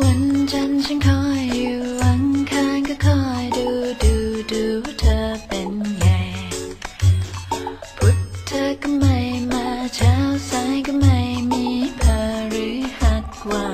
วันจันทร์ฉันคอยอยู่อังคารก็คอยดูดูดูว่าเธอเป็นไงพุธเธอก็ไม่มาเช้าสายก็ไม่มีพฤหัสว่า